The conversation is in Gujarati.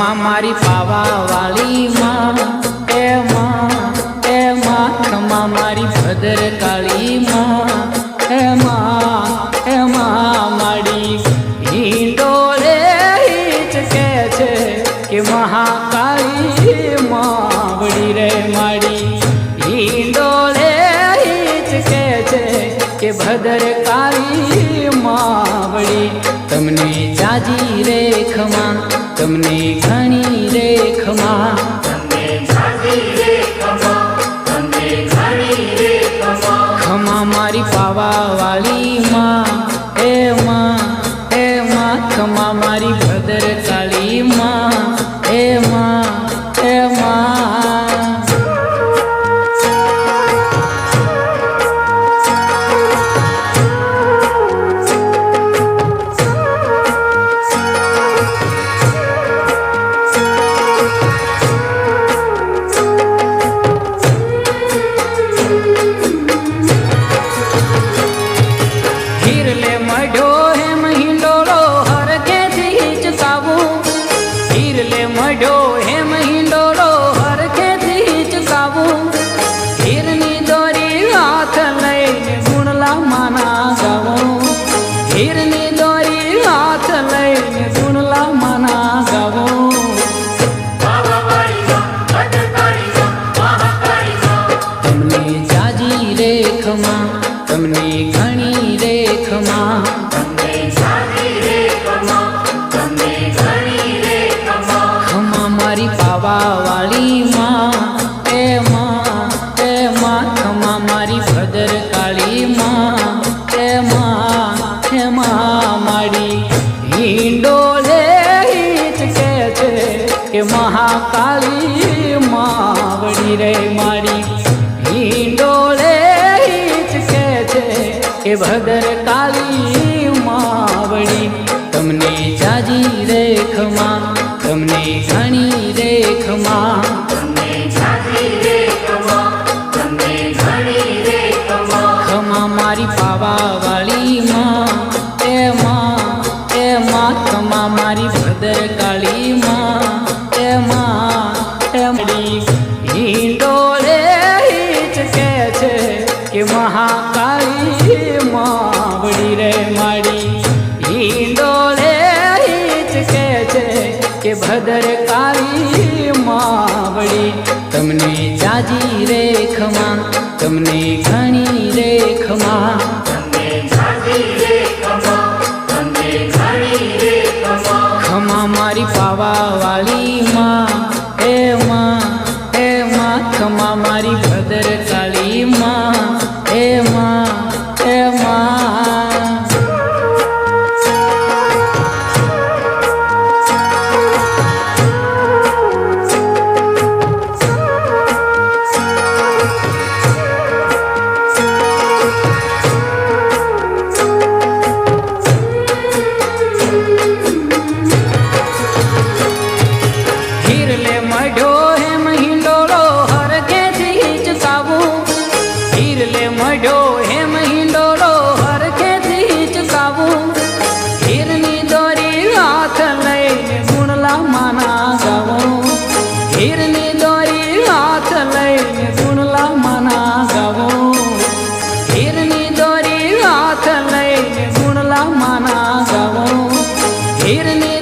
ખમા મારી પાવા વાળી માં એ માં એ માં મારી ભદર કાળી માં એ માં એ માં માડી હિંડોળે હિચકે છે કે મહાકાળી માવડી રે માડી હિંડોળે હિચકે છે કે ભદર કાળી માવડી તમને જાજી રેખમાં તમને ઘણી રેખમાં. ખમા ખમા મારી પાવા વાળી માં એ માં એ માં ખમા મારી હીરની દોરી હાથ લઈને સુનલા મના ગાવું તમને જાજી રેખમાં તમને ઘણી રે હિંડોળે હિચકે છે કે મહાકાળી માવડી રે મારી. હિંડોળે હિચકે છે કે ભદર કાળી માવડી. તમને જાજી રેખમાં તમને ઘણી રેખમાં. ખમા મારી પાવા માં મારી ભદર કાળી માં એ માં એ મડી હિંડોળે છે કે મહાકાળી માવડી રે માડી હિંડોળે હિચકે છે કે ભદર કાળી માવડી તમને જાજી રેખમાં, તમને ઘણી રે ખમા ખમા મારી પાવા વાલી માં. એ માં એ માં મારી ભદર કાળી માં. દોરી